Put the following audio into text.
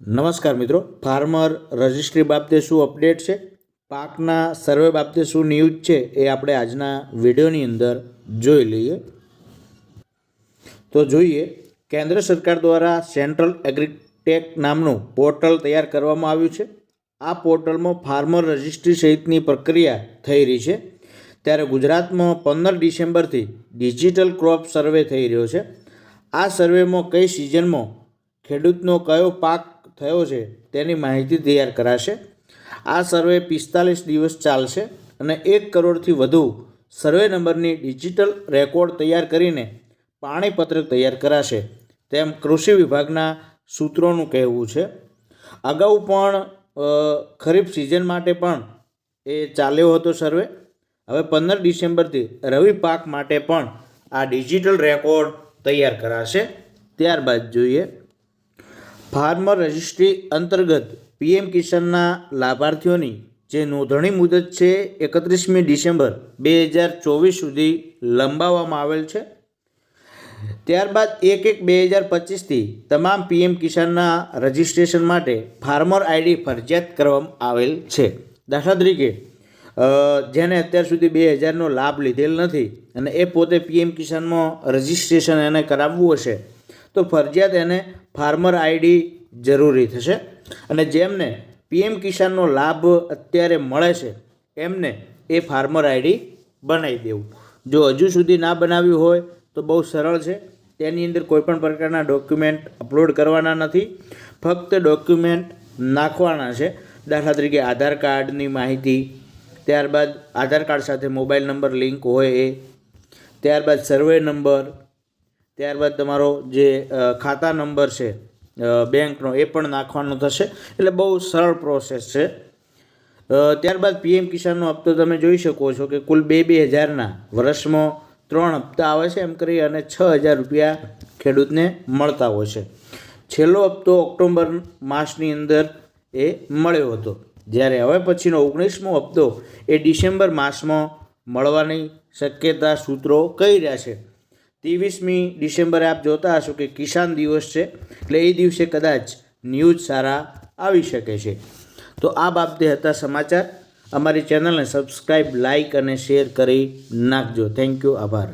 નમસ્કાર મિત્રો. Farmer registry બાબતે શું અપડેટ છે? પાકના સર્વે બાબતે શું ન્યૂઝ છે એ આપણે આજના વિડીયોની અંદર જોઈ લઈએ. તો જોઈએ, કેન્દ્ર સરકાર દ્વારા સેન્ટ્રલ એગ્રીટેક નામનું પોર્ટલ તૈયાર કરવામાં આવ્યું છે. આ પોર્ટલમાં ફાર્મર રજિસ્ટ્રી સહિતની પ્રક્રિયા થઈ રહી છે. ત્યારે ગુજરાતમાં પંદર ડિસેમ્બરથી ડિજિટલ ક્રોપ સર્વે થઈ રહ્યો છે. આ સર્વેમાં કઈ સિઝનમાં ખેડૂતનો કયો પાક થયો છે તેની માહિતી તૈયાર કરાશે. આ સર્વે પિસ્તાલીસ દિવસ ચાલશે અને એક કરોડથી વધુ સર્વે નંબરની ડિજિટલ રેકોર્ડ તૈયાર કરીને પાણીપત્રક તૈયાર કરાશે તેમ કૃષિ વિભાગના સૂત્રોનું કહેવું છે. અગાઉ પણ ખરીફ સિઝન માટે પણ એ ચાલ્યો હતો સર્વે. હવે પંદર ડિસેમ્બરથી રવિ પાક માટે પણ આ ડિજિટલ રેકોર્ડ તૈયાર કરાશે. ત્યારબાદ જોઈએ ફાર્મર રજિસ્ટ્રી અંતર્ગત પીએમ કિસાનના લાભાર્થીઓની જે નોંધણી મુદત છે, એકત્રીસમી ડિસેમ્બર બે હજાર ચોવીસ સુધી લંબાવવામાં આવેલ છે. ત્યારબાદ એક એક બે હજાર પચીસથી તમામ પીએમ કિસાનના રજિસ્ટ્રેશન માટે ફાર્મર આઈડી ફરજિયાત કરવામાં આવેલ છે. દાખલા તરીકે જેને અત્યાર સુધી બે હજારનો લાભ લીધેલ નથી અને એ પોતે પીએમ કિસાનમાં રજિસ્ટ્રેશન એને કરાવવું હશે તો ફરજિયાત એને ફાર્મર આઈડી જરૂરી થશે. અને જેમને પીએમ કિસાનનો લાભ અત્યારે મળે છે, એમને એ ફાર્મર આઈડી બનાવી દેવું. જો હજુ સુધી ના બનાવ્યું હોય તો બહુ સરળ છે. તેની અંદર કોઈપણ પ્રકારના ડોક્યુમેન્ટ અપલોડ કરવાના નથી. ફક્ત ડોક્યુમેન્ટ નાખવાના છે. દાખલા તરીકે આધાર કાર્ડની માહિતી, ત્યારબાદ આધાર કાર્ડ સાથે મોબાઈલ નંબર લિંક હોય એ, ત્યારબાદ સર્વે નંબર ત્યારબાદ તમારો જે ખાતા નંબર છે બેંકનો, એ પણ નાખવાનો થશે. એટલે બહુ સરળ પ્રોસેસ છે. ત્યારબાદ પીએમ કિસાનનો હપ્તો તમે જોઈ શકો છો કે કુલ બે બે હજારના વર્ષમાં ત્રણ હપ્તા આવે છે એમ કરી અને છ હજાર રૂપિયા ખેડૂતને મળતા હોય છે. છેલ્લો હપ્તો ઓક્ટોબર માસની અંદર એ મળ્યો હતો. જ્યારે હવે પછીનો ઓગણીસમો હપ્તો એ ડિસેમ્બર માસમાં મળવાની શક્યતા સૂત્રો કહી રહ્યા છે. ત્રેવીસમી ડિસેમ્બરે આપ જોતા હશો કે કિસાન દિવસ છે, એટલે એ દિવસે કદાચ ન્યૂઝ સારા આવી શકે છે. તો આ બાબતે હતા સમાચાર. અમારી ચેનલને સબસ્ક્રાઈબ લાઈક અને શેર કરી નાખજો. Thank you. આભાર.